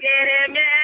get him, yeah.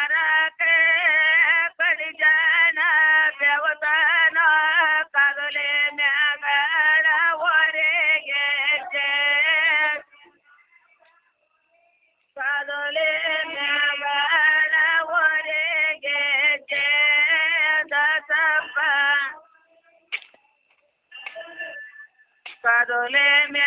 adoleme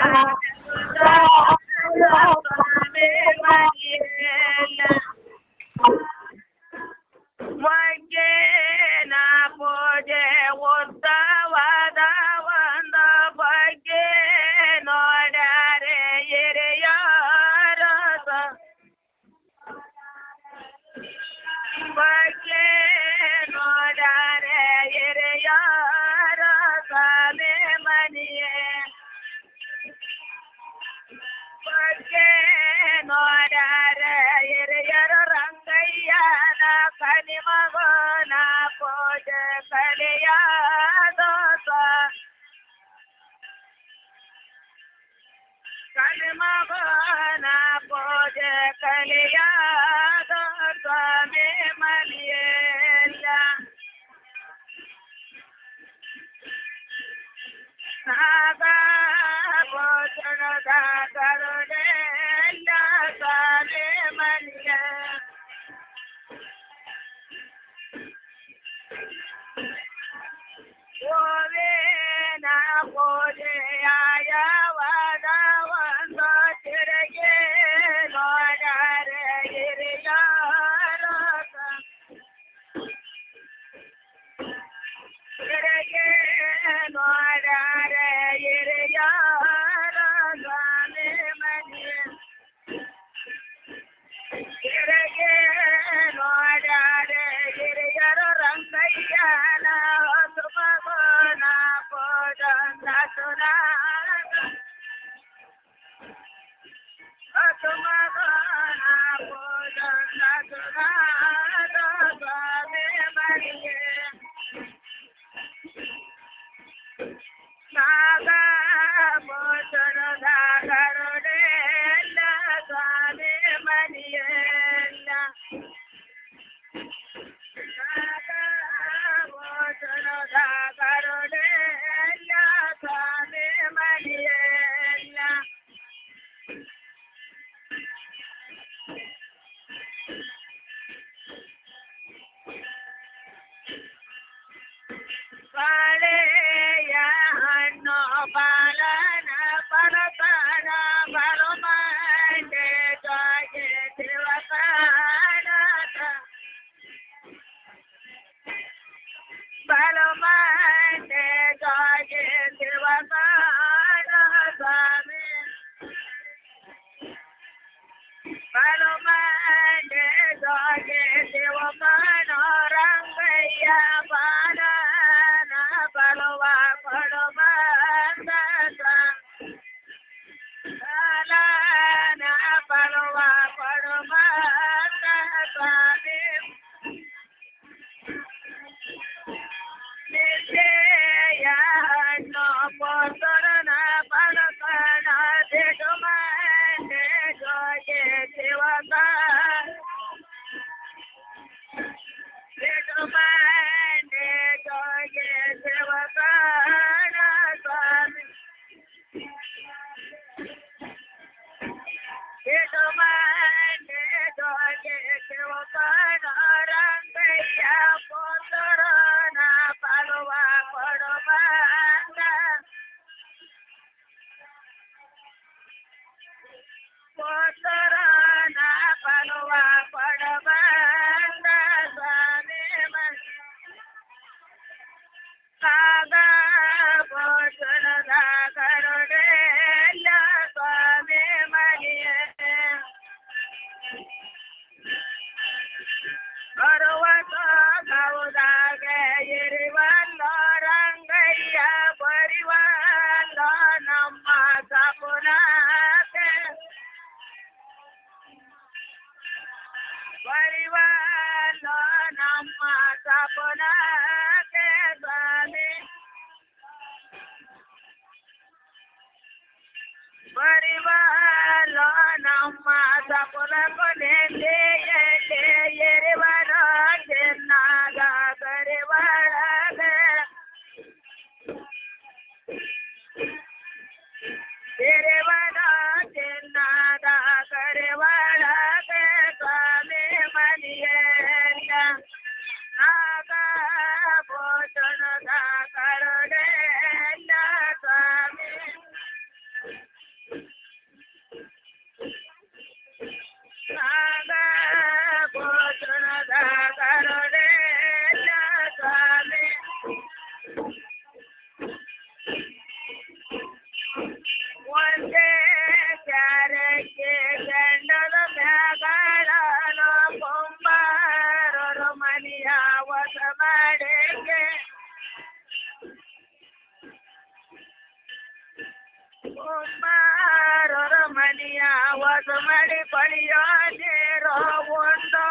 Obrigada. ನಾಗ ಭೋಜನದ ಕರುಣೆಲ್ಲ follow my hand, there, God, yeah. Bari ba lo na ma sa ko na ko ne ye ye ye மடங்க. மணியா ஒசமடி பழியோ நேரோ ஒன்றோ.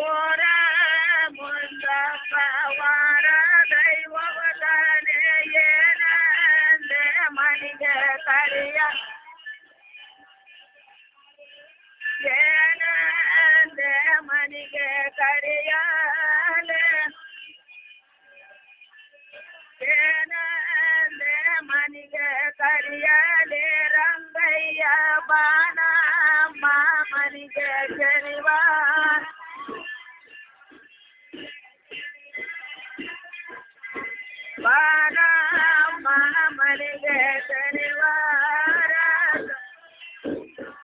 ஓர முந்தப்ப வார தெய்வவதானே ஏனே மனித கரிய ஏனே மனித கரியா.